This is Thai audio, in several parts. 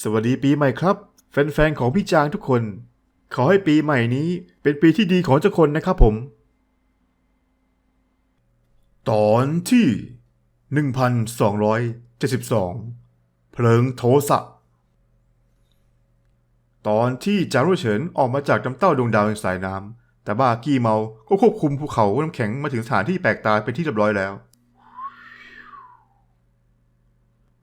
สวัสดีปีใหม่ครับ แฟนๆของพี่จางทุกคน ขอให้ปีใหม่นี้เป็นปีที่ดีของทุกคนนะครับผม ตอนที่ 1272 เพลิงโทสะตอนที่จารุเฉินออกมาจากน้ำเต้าดวงดาวในสายน้ำแต่บ้ากี้เมาก็ควบคุมภูเขาน้ำแข็งมาถึงสถานที่แปลกตาเป็นที่เรียบร้อยแล้ว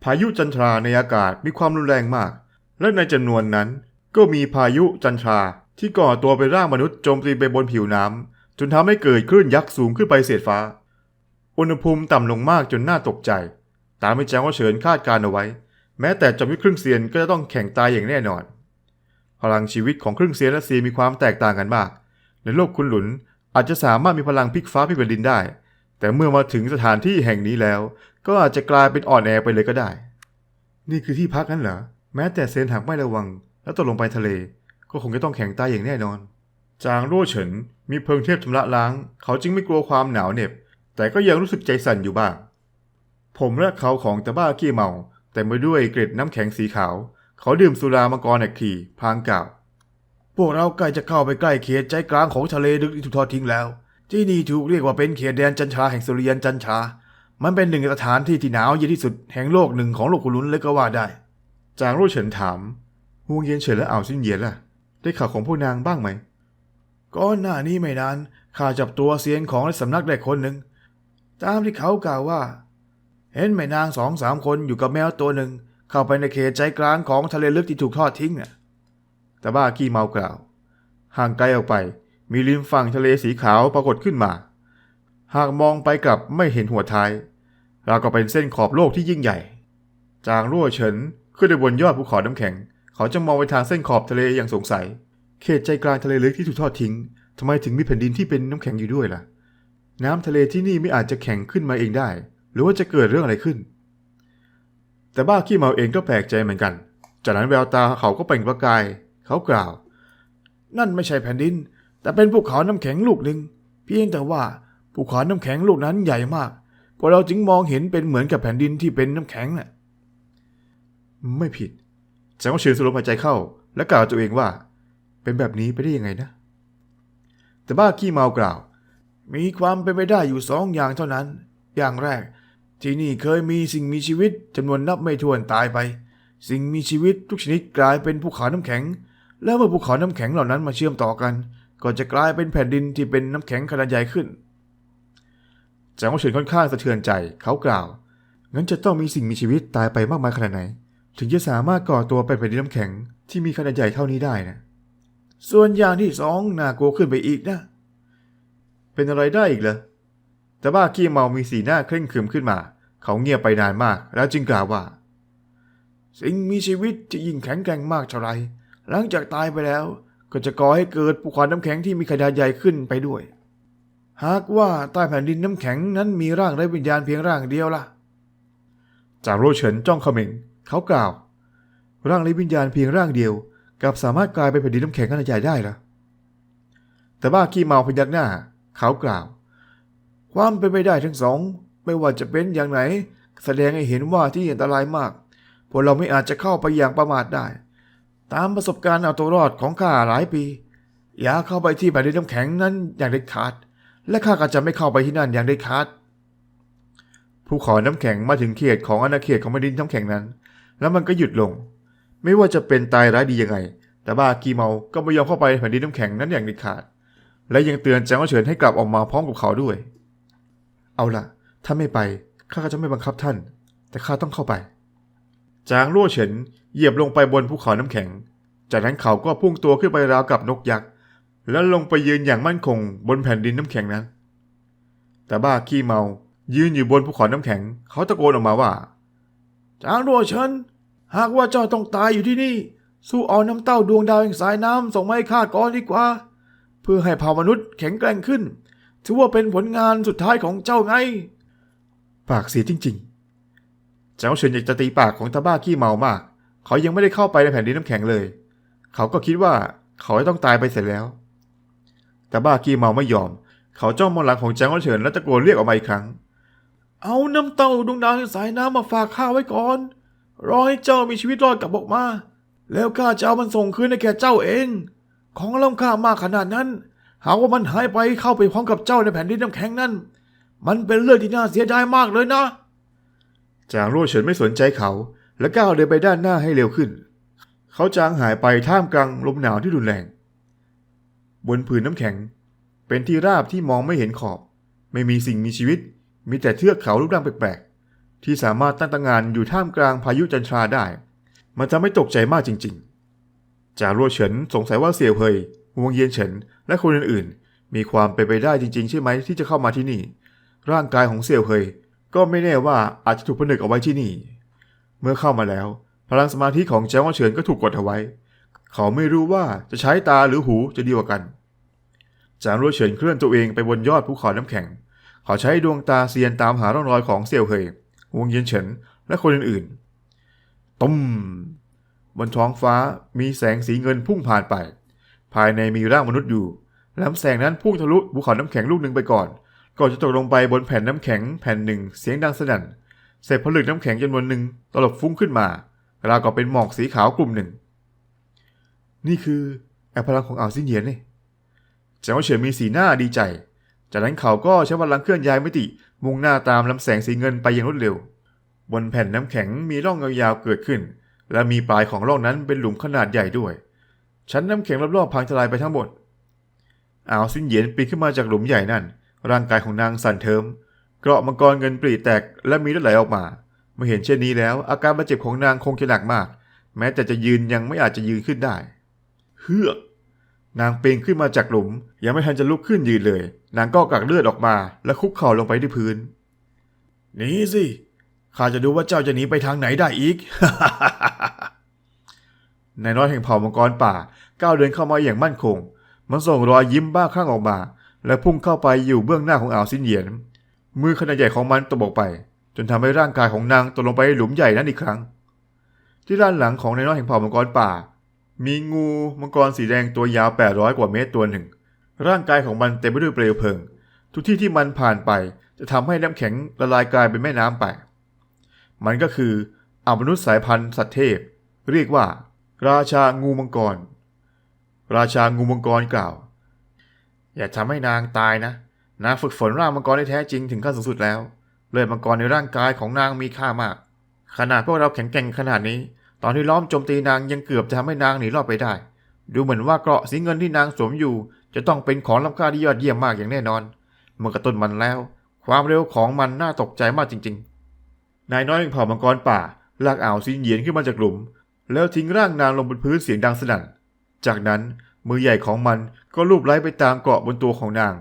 พายุจันทราในอากาศมีความรุนแรงมาก และในจำนวนนั้นก็มีพายุจันทราที่ก่อตัวเป็นร่างมนุษย์โจมตีไปบนผิวน้ำจนทำให้เกิดคลื่นยักษ์สูงขึ้นไปเศษฟ้า อุณหภูมิต่ำลงมากจนน่าตกใจ ตามที่แจ้งว่าเฉินคาดการเอาไว้ แม้แต่จอมยุทธครึ่งเซียนก็จะต้องแข่งตายอย่างแน่นอน พลังชีวิตของครึ่งเซียนและเซียมีความแตกต่างกันมาก ในโลกคุณหลุนอาจจะสามารถมีพลังพลิกฟ้าพลิกแผ่นดินได้ แต่เมื่อมาถึงสถานที่แห่งนี้แล้ว ก็อาจจะกลายเป็นอ่อนแอไปเลยก็ได้ นี่คือที่พักนั้นเหรอ แม้แต่เซนหากไม่ระวัง แล้วตกลงไปทะเล ก็คงจะต้องแข็งตายอย่างแน่นอน จางรั่วเฉินมีเพิงเทพชำระล้าง เขาจึงไม่กลัวความหนาวเหน็บ แต่ก็ยังรู้สึกใจสั่นอยู่บ้าง ผมและเขาของตาบ้าขี้เมา แต่ไมาด้วยเกล็ดน้ำแข็งสีขาว เขาดื่มสุรามาก่อนอีกทีพางกล่าวพวกเราใกล้จะเข้าไปใกล้เขตใจกลางของทะเลดึกที่ถูกทอดทิ้งแล้ว ที่นี่ถูกเรียกว่าเป็นเขตแดนจันทราแห่งสุริยันจันทรามันเป็นหนึ่งสถานที่ที่หนาวเย็นที่สุดแห่งโลกหนึ่งของโลกกุลุนเลยก็ว่าได้ จางรู้เฉินถามฮวงเย็นเฉินและอ่าวซินเย็นล่ะ ได้ข่าวของพวกนางบ้างไหมก่อนหน้านี้ไม่นานข้าจับตัวเซียนของสำนักได้คนหนึ่ง ตามที่เขากล่าวว่า เห็นแม่นางสองสามคนอยู่กับแมวตัวหนึ่ง เข้าไปในเขตใจกลางของทะเลลึกที่ถูกทอดทิ้งน่ะ แต่บ้ากี้เมากล่าว ห่างไกลออกไป มีริมฝั่งทะเลสีขาวปรากฏขึ้นมา หากมองไปกลับไม่เห็นหัวท้ายเราก็เป็นเส้นขอบโลกที่ยิ่งใหญ่ จางรั่วเฉินขึ้นไปบนยอดภูเขาน้ำแข็ง เขาจะมองไปทางเส้นขอบทะเลอย่างสงสัย เขตใจกลางทะเลลึกที่ถูกทอดทิ้งทำไมถึงมีแผ่นดินที่เป็นน้ำแข็งอยู่ด้วยล่ะ น้ำทะเลที่นี่ไม่อาจจะแข็งขึ้นมาเองได้ หรือว่าจะเกิดเรื่องอะไรขึ้น แต่บ้าขี้เมาเองก็แปลกใจเหมือนกัน จากนั้นแววตาเขาก็เปล่งประกาย เขากล่าว นั่นไม่ใช่แผ่นดิน แต่เป็นภูเขาน้ำแข็งลูกหนึ่งเพียงแต่ว่าภูเขาน้ำแข็งลูกนั้นใหญ่มากพวกเราจึงมองเห็นเป็นเหมือนกับแผ่นดินที่เป็นน้ำแข็งน่ะไม่ผิดแสดงว่าเชิญสลบหายใจเข้า และกล่าวตัวเองว่า เป็นแบบนี้ไปได้ยังไงนะ แต่บ้าขี้เมากล่าว มีความเป็นไปได้อยู่สองอย่างเท่านั้น อย่างแรก ที่นี่เคยมีสิ่งมีชีวิตจำนวนนับไม่ถ้วนตายไป สิ่งมีชีวิตทุกชนิดกลายเป็นภูเขาน้ำแข็ง แล้วเมื่อภูเขาน้ำแข็งเหล่านั้นมาเชื่อมต่อกัน ก็จะกลายเป็นแผ่นดินที่เป็นน้ำแข็งขนาดใหญ่ขึ้นจางว่าเฉินค่อนข้างสะเทือนใจเขากล่าว งั้นจะต้องมีสิ่งมีชีวิตตายไปมากมายขนาดไหน ถึงจะสามารถก่อตัวเป็นแผ่นดินน้ำแข็งที่มีขนาดใหญ่เท่านี้ได้นะ ส่วนอย่างที่สองน่ากลัวขึ้นไปอีกนะ เป็นอะไรได้อีกเหรอแต่บ้าขี้เมามีสีหน้าเคร่งขรึมขึ้นมา เขาเงียบไปนานมาก แล้วจึงกล่าวว่า สิ่งมีชีวิตจะยิ่งแข็งแกร่งมากเท่าไร หลังจากตายไปแล้ว ก็จะก่อให้เกิดภูเขาน้ำแข็งที่มีขนาดใหญ่ขึ้นไปด้วย หากว่าใต้แผ่นดินน้ำแข็งนั้นมีร่างไร้วิญญาณเพียงร่างเดียวล่ะ จาโรเฉินจ้องเขม็งเขากล่าว ร่างไร้วิญญาณเพียงร่างเดียวกับสามารถกลายเป็นแผ่นดินน้ำแข็งขนาดใหญ่ได้ล่ะแต่บ้าขี้เมาพยักหน้า เขากล่าว ความเป็นไปได้ทั้งสอง ไม่ว่าจะเป็นอย่างไหน แสดงให้เห็นว่าที่อันตรายมาก พวกเราไม่อาจจะเข้าไปอย่างประมาทได้ ตามประสบการณ์เอาตัวรอดของข้าหลายปี อย่าเข้าไปที่แผ่นดินน้ำแข็งนั้นอย่างเด็ดขาด และข้าก็จะไม่เข้าไปที่นั่นอย่างเด็ดขาดภูเขาน้ำแข็งมาถึงเขตของอาณาเขตของแผ่นดินน้ำแข็งนั้น แล้วมันก็หยุดลง ไม่ว่าจะเป็นตายร้ายดียังไง แต่บ้ากีเมา ก็ไม่ยอมเข้าไปแผ่นดินน้ำแข็งนั้นอย่างเด็ดขาด และยังเตือนแจ้งว่าเฉินให้กลับออกมาพร้อมกับเขาด้วย เอาล่ะ ถ้าไม่ไปข้าก็จะไม่บังคับท่าน แต่ข้าต้องเข้าไป จางรั่วเฉินเหยียบลงไปบนภูเขาน้ำแข็ง จากนั้นเขาก็พุ่งตัวขึ้นไปราวกับนกยักษ์แล้วลงไปยืนอย่างมั่นคงบนแผ่นดินน้ำแข็งนั้น แต่บ้าขี้เมายืนอยู่บนภูเขาน้ำแข็ง เขาตะโกนออกมาว่า จางรั่วเฉินหากว่าเจ้าต้องตายอยู่ที่นี่ สู้เอาน้ำเต้าดวงดาวแห่งสายน้ำส่งมาให้ข้าก่อนดีกว่า เพื่อให้เผ่ามนุษย์แข็งแกร่งขึ้น ถือว่าเป็นผลงานสุดท้ายของเจ้าไง ปากเสียจริง ๆ เจ้าเฉินอยากจะตีปากของตาบ้าขี้เมามาก เขายังไม่ได้เข้าไปในแผ่นดินน้ำแข็งเลย เขาก็คิดว่าเขาจะต้องตายไปเสร็จแล้วต่บ้าขี้เมาไม่ยอม เขาจ้องมองหลังของแจ้งว่าเฉินและตะโกนเรียกออกมาอีกครั้ง เอาน้ำเต้าดวงดาวแห่สายน้ำมาฝากข้าไว้ก่อน รอให้เจ้ามีชีวิตรอดกลับออกมา แล้วข้าจะเอามันส่งคืนให้แก่เจ้าเอง ของล้ำค่ามากขนาดนั้น หากว่ามันหายไปเข้าไปพร้อมกับเจ้าในแผ่นดินน้ำแข็งนั้นมันเป็นเรื่องที่น่าเสียดายมากเลยนะ จางรั่วเฉินไม่สนใจเขา และก้าวเดินไปด้านหน้าให้เร็วขึ้น เขาจางหายไปท่ามกลางลมหนาวที่รุนแรง บนผืนน้ำแข็ง เป็นที่ราบที่มองไม่เห็นขอบ ไม่มีสิ่งมีชีวิต มีแต่เทือกเขารูปร่างแปลกๆ ที่สามารถตั้งตางานอยู่ท่ามกลางพายุจันทราได้ มันจะไม่ตกใจมากจริง ๆ จางรั่วเฉินสงสัยว่าเสี่ยวเฮยฮวงเยียนเฉินและคนอื่นๆ มีความเป็นไปได้จริง ๆ ใช่ไหมที่จะเข้ามาที่นี่ ร่างกายของเสี่ยวเฮย ก็ไม่แน่ว่าอาจจะถูกผนึกเอาไว้ที่นี่ เมื่อเข้ามาแล้ว พลังสมาธิของเจ้าว่าเฉินก็ถูกกดเอาไว้ เขาไม่รู้ว่าจะใช้ตาหรือหูจะดีกว่ากันจางรัวเฉินเคลื่อนตัวเองไปบนยอดภูเขาน้ำแข็ง เขาใช้ดวงตาเซียนตามหาร่องรอยของเสี่ยวเฮยฮวงเยียนเฉินและคนอื่นๆตุ้มบนท้องฟ้ามีแสงสีเงินพุ่งผ่านไป ภายในมีร่างมนุษย์อยู่ลำแสงนั้นพุ่งทะลุภูเขาน้ำแข็งลูกหนึ่งไปก่อน ก่อนจะตกลงไปบนแผ่นน้ำแข็งแผ่นหนึ่งเสียงดังสนั่นเศษผลึกน้ำแข็งจำนวนหนึ่งตลบฟุ้งขึ้นมาราวกับเป็นหมอกสีขาวกลุ่มหนึ่ง นี่คือแอพลังของอ่าวซินเยียนนี่เจ้าเฉินมีสีหน้าดีใจ จากนั้นเขาก็ใช้พลังเคลื่อนย้ายมิติ มุ่งหน้าตามลำแสงสีเงินไปอย่างรวดเร็ว บนแผ่นน้ำแข็งมีร่องยาวๆเกิดขึ้น และมีปลายของร่องนั้นเป็นหลุมขนาดใหญ่ด้วย ชั้นน้ำแข็งรอบๆพังทลายไปทั้งหมดอ่าวซินเยียนปีนขึ้นมาจากหลุมใหญ่นั่น ร่างกายของนางสั่นเทิมเกราะมังกรเงินปรีแตกและมีเลือดไหลออกมาเมื่อเห็นเช่นนี้แล้ว อาการบาดเจ็บของนางคงจะหนักมาก แม้แต่จะยืนยังไม่อาจจะยืนขึ้นได้ เฮือก นางเปงขึ้นมาจากหลุม ยังไม่ทันจะลุกขึ้นยืนเลย นางก็กักเลือดออกมาและคุกเข่าลงไปที่พื้นหนีสิข้าจะดูว่าเจ้าจะหนีไปทางไหนได้อีกนายน้อยแห่งเผ่ามังกรป่าก้าวเดินเข้ามาอย่างมั่นคง มันส่งรอยยิ้มบ้าคลั่งออกมา และพุ่งเข้าไปอยู่เบื้องหน้าของอ่าวซินเหยียน มือขนาดใหญ่ของมันตบออกไป จนทำให้ร่างกายของนางตกลงไปในหลุมใหญ่นั้นอีกครั้ง ที่ด้านหลังของนายน้อยแห่งเผ่ามังกรป่า มีงูมังกรสีแดงตัวยาว800กว่าเมตรตัวหนึ่ง ร่างกายของมันเต็มไปด้วยเปลวเพลิง ทุกที่ที่มันผ่านไปจะทำให้น้ำแข็งละลายกลายเป็นแม่น้ำไป มันก็คืออมนุษย์สายพันธุ์สัตว์เทพ เรียกว่า ราชางูมังกร ราชางูมังกรกล่าว อย่าทำให้นางตายนะ นางฝึกฝนร่างมังกรได้แท้จริงถึงขั้นสูงสุดแล้ว เลือดมังกรในร่างกายของนางมีค่ามาก ขนาดพวกเราแข็งแกร่งขนาดนี้ ตอนที่ล้อมโจมตีนางยังเกือบจะทำให้นางหนีรอดไปได้ ดูเหมือนว่าเกราะสีเงินที่นางสวมอยู่ จะต้องเป็นของล้ำค่าที่ยอดเยี่ยมมากอย่างแน่นอน เมื่อกระตุ้นมันแล้ว ความเร็วของมันน่าตกใจมากจริง ๆ นายน้อยแห่งเผ่ามังกรป่าลากอ่าวซินเหยียนขึ้นมาจากหลุม แล้วทิ้งร่างนางลงบนพื้นเสียงดังสนั่น จากนั้น มือใหญ่ของมันก็ลูบไล้ไปตามเกาะบนตัวของนาง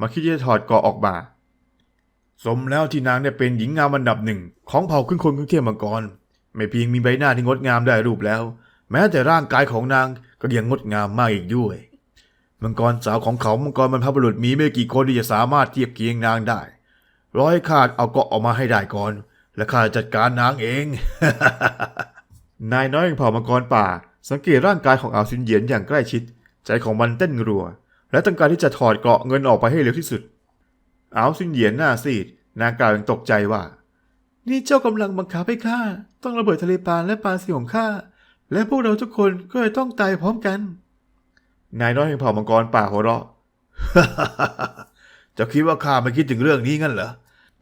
มาคิดจะถอดเกาะออกมา สมแล้วที่นางได้เป็นหญิงงามอันดับหนึ่ง ของเผ่าขึ้นคนขึ้นเทียมมังกร ไม่เพียงมีใบหน้าที่งดงามได้รูปแล้ว แม้แต่ร่างกายของนางก็ยังงดงามมากอีกด้วย มังกรสาวของเขา มังกรบรรพบุรุษมีไม่กี่คนที่จะสามารถเทียบเคียงนางได้ ร้อยข้าเอาเกาะออกมาให้ได้ก่อน และข้าจัดการนางเอง นายน้อยแห่งเผ่ามังกรป่า สังเกตร่างกายของอาวซินเหยียนอย่างใกล้ชิด ใจของมันเต้นรัว และต้องการที่จะถอดเกราะเงินออกไปให้เร็วที่สุดอาซินเหยียนหน้าซีดนางกล่าวอย่างตกใจว่า นี่เจ้ากำลังบังคับให้ข้าต้องระเบิดทะเลปานและปานสีของข้าและพวกเราทุกคนก็จะต้องตายพร้อมกัน นายน้อยแห่งเผ่ามังกรป่าหัวเราะจะคิดว่าข้าไม่คิดถึงเรื่องนี้งั้นเหรอ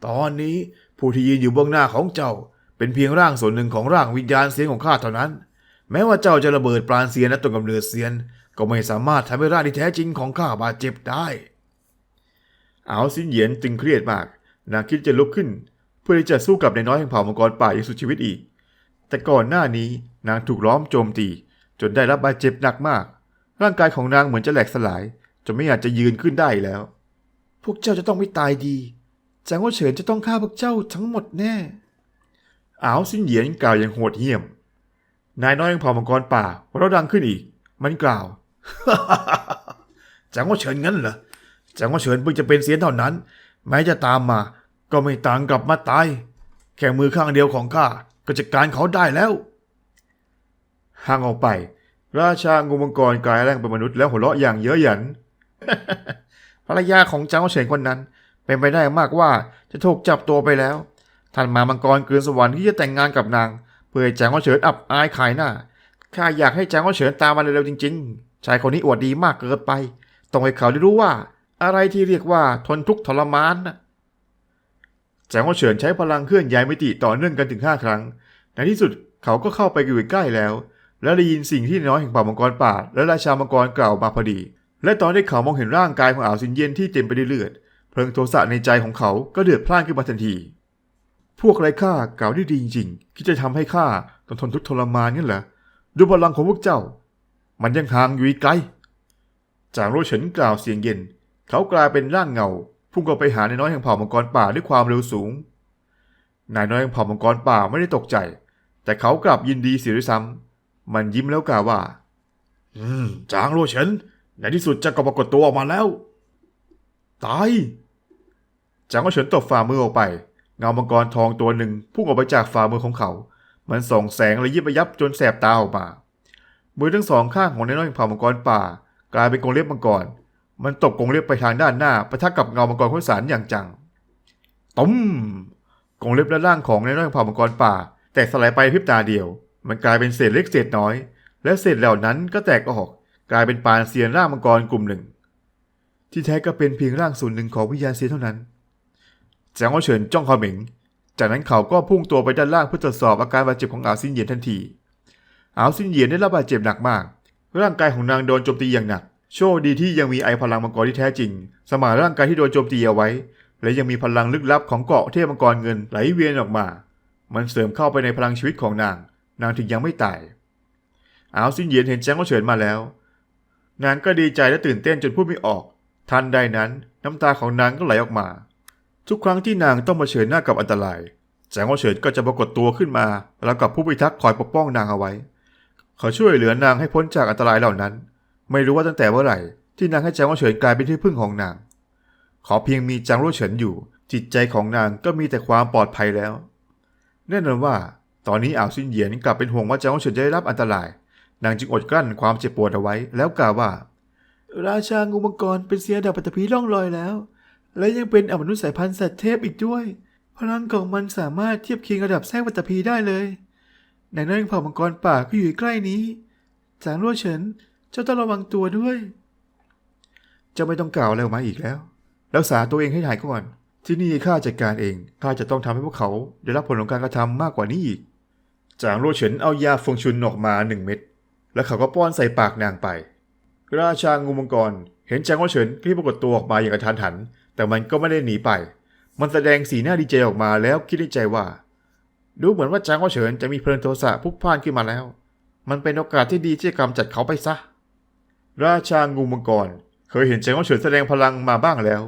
ตอนนี้ผู้ที่ยืนอยู่เบื้องหน้าของเจ้า เป็นเพียงร่างส่วนหนึ่งของร่างวิญญาณเสียงของข้าเท่านั้น แม้ว่าเจ้าจะระเบิดปราณเซียนและต้นกำเนิดเซียน ก็ไม่สามารถทำให้ร่างที่แท้จริงของข้าบาดเจ็บได้เอาวซินเหยียนจึงเครียดมากนางคิดจะลุกขึ้น เพื่อที่จะสู้กับนายน้อยแห่งเผ่ามังกรป่าอย่างสุดชีวิตอีก แต่ก่อนหน้านี้นางถูกล้อมโจมตี จนได้รับบาดเจ็บหนักมาก ร่างกายของนางเหมือนจะแหลกสลายจนไม่อาจจะยืนขึ้นได้แล้ว พวกเจ้าจะต้องไม่ตายดีจางว่าเฉินจะต้องฆ่าพวกเจ้าทั้งหมดแน่อาวซินเหยียนกล่าวอย่างโหดเหี้ยม นายน้อยแห่งเผ่ามังกรป่าหัวเราะดังขึ้นอีก มันกล่าว จางว่าเฉินงั้นเหรอจางว่าเฉินเพิ่งจะเป็นเสียนเท่านั้น แม้จะตามมา ก็ไม่ต่างกับมาตาย แค่มือข้างเดียวของข้าก็จัดการเขาได้แล้วห่างออกไป ราชางูมังกรกลายร่างเป็นมนุษย์แล้วหัวเราะอย่างเย้ยหยันภรรยาของเจ้าเฉินคนนั้น เป็นไปได้มากว่าจะถูกจับตัวไปแล้วท่านมามังกรเกินสวรรค์ที่จะแต่งงานกับนาง เพพื่อให้จางว่าเฉินอับอายขายหน้าข้าอยากให้จางว่าเฉินตามมาเร็วๆจริง ๆ ชายคนนี้อวดดีมากเกินไป ต้องให้เขาได้รู้ว่า อะไรที่เรียกว่าทนทุกข์ทรมานนะจางว่าเฉินใช้พลังเคลื่อนย้ายมิติต่อเนื่องกันถึงห้าครั้ง ในที่สุดเขาก็เข้าไปอยู่ใกล้แล้ว และได้ยินสิ่งที่น้อยแห่งป่ามังกรป่า และราชามังกรกล่าวมาพอดี และตอนที่เขามองเห็นร่างกายของอ่าวซินเย็นที่เต็มไปด้วยเลือด เพลิงโทสะในใจของเขาก็เดือดพล่านขึ้นมาทันที พวกไร้ากล่าวได้ดีจริงๆที่จะทำให้ข้าต้องทนทุกข์ทรมานงั้นเหรอดูพลังของพวกเจ้า มันยังห่างอยู่อีกไกล จางโรเฉินกล่าวเสียงเย็น เขากลายเป็นร่างเงาพุ่งเข้าไปหานายน้อยแห่งเผ่ามังกรป่าด้วยความเร็วสูง นายน้อยแห่งเผ่ามังกรป่าไม่ได้ตกใจ แต่เขากลับยินดีเสียด้วยซ้ำมันยิ้มแล้วกล่าวว่า อืม จางโรเฉินในที่สุดจะก็ปรากฏตัวออกมาแล้ว ตาย จางโรเฉินตบฝ่ามือออกไป เงามังกรทองตัวหนึ่งพุ่งออกไปจากฝ่ามือของเขา มันส่องแสงระยิบยับจนแสบตาออกมา มือทั้งสองข้างของนายน้อยแห่งเผ่ามังกรป่า กลายเป็นกรงเล็บมังกร มันตบกรงเล็บไปทางด้านหน้าประทะกับเงามังกรข้นสารอย่างจังตุ้มกรงเล็บและร่างของนายน้อยแห่งเผ่ามังกรป่า แตกสลายไปพริบตาเดียว มันกลายเป็นเศษเล็กเศษน้อย และเศษเหล่านั้นก็แตกออก กลายเป็นปานเซียนร่างมังกรกลุ่มหนึ่ง ที่แท้ก็เป็นเพียงร่างส่วนหนึ่งของวิญญาณเซียนเท่านั้นจางว่าเฉินจ้องเขาเหม็งจากนั้นเขาก็พุ่งตัวไปด้านล่างเพื่อตรวจสอบอาการบาดเจ็บของอาซินเยียนทันที อาวซินเหยียนได้รับบาดเจ็บหนักมาก ร่างกายของนางโดนโจมตีอย่างหนัก โชคดีที่ยังมีไอพลังมังกรที่แท้จริง สมานร่างกายที่โดนโจมตีเอาไว้ และยังมีพลังลึกลับของเกาะเทพมังกรเงินไหลเวียนออกมา มันเสริมเข้าไปในพลังชีวิตของนาง นางถึงยังไม่ตายอาวซินเหยียนเห็นแจ้งว่าเฉินมาแล้ว นางก็ดีใจและตื่นเต้นจนพูดไม่ออก ทันใดนั้นน้ำตาของนางก็ไหลออกมา ทุกครั้งที่นางต้องมาเผชิญหน้ากับอันตรายแสงว่าเฉินก็จะปรากฏตัวขึ้นมา แล้วกับผู้พิทักษ์คอยปกป้องนางเอาไว้ เขาช่วยเหลือนางให้พ้นจากอันตรายเหล่านั้น ไม่รู้ว่าตั้งแต่เมื่อไหร่ที่นางให้จางว่าเฉินกลายเป็นที่พึ่งของนาง ขอเพียงมีจางรู้เฉินอยู่ จิตใจของนางก็มีแต่ความปลอดภัยแล้ว แน่นอนว่า ตอนนี้อ่าวซินเหยียนกลับเป็นห่วงว่าจางว่าเฉินจะได้รับอันตราย นางจึงอดกลั้นความเจ็บปวดเอาไว้ แล้วกล่าวว่า ราชางูมังกรเป็นเสียดาวปัตภีร่องลอยแล้ว และยังเป็นอมนุษย์สายพันธุ์สัตว์เทพอีกด้วย พลังของมันสามารถเทียบเคียงระดับแท้ปัตภีได้เลย ในนั้นเผ่ามังกรป่าก็อยู่ใกล้นี้ จางรั่วเฉิน เจ้าต้องระวังตัวด้วย เจ้าไม่ต้องกล่าวอะไรออกมาอีกแล้ว รักษาตัวเองให้หายก่อน ที่นี่ข้าจัดการเอง ข้าจะต้องทำให้พวกเขา ได้รับผลของการกระทำมากกว่านี้อีก จางรั่วเฉินเอายาฟงชุนออกมาหนึ่งเม็ด แล้วเขาก็ป้อนใส่ปากนางไป ราชางูมังกร เห็นจางว่าเฉินรีบปรากฏตัวออกมาอย่างกระทันหัน แต่มันก็ไม่ได้หนีไป มันแสดงสีหน้าดีใจออกมาแล้วคิดในใจว่า ดูเหมือนว่าจางว่าเฉินจะมีเพลินโทสะพุกพ่านขึ้นมาแล้ว มันเป็นโอกาสที่ดีที่จะกำจัดเขาไปซะ ราชางูมังกร เคยเห็นจางว่าเฉินแสดงพลังมาบ้างแล้ว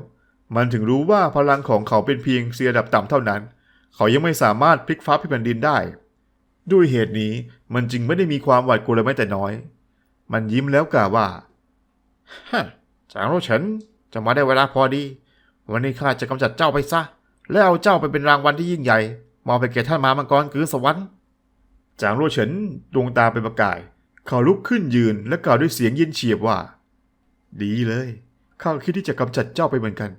มันถึงรู้ว่าพลังของเขาเป็นเพียงเสียดับต่ำเท่านั้น เขายังไม่สามารถพลิกฟ้าพลิกแผ่นดินได้ ด้วยเหตุนี้มันจึงไม่ได้มีความหวาดกลัวเลยแม้แต่น้อย มันยิ้มแล้วกล่าวว่าฮะจางโรเฉินจะมาได้เวลาพอดี วันนี้ข้าจะกำจัดเจ้าไปซะ แล้วเอาเจ้าไปเป็นรางวัลที่ยิ่งใหญ่ มอบไปแก่ท่านมามังกรคือสวรรค์จางโรเฉินดวงตาเป็นประกาย เขาลุกขึ้นยืนและกล่าวด้วยเสียงเย็นเฉียบว่า ดีเลยข้าคิดที่จะกำจัดเจ้าไปเหมือนกัน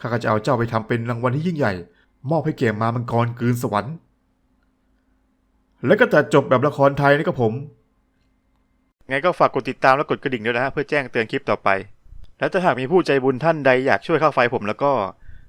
ข้าก็จะเอาเจ้าไปทำเป็นรางวัลที่ยิ่งใหญ่ มอบให้แก่มามังกรคืนสวรรค์ และก็ตัดจบแบบละครไทยนะครับผม ไงก็ฝากกดติดตามและกดกระดิ่งด้วยนะฮะเพื่อแจ้งเตือนคลิปต่อไป และถ้าหากมีผู้ใจบุญท่านใดอยากช่วยค่าไฟผมแล้วก็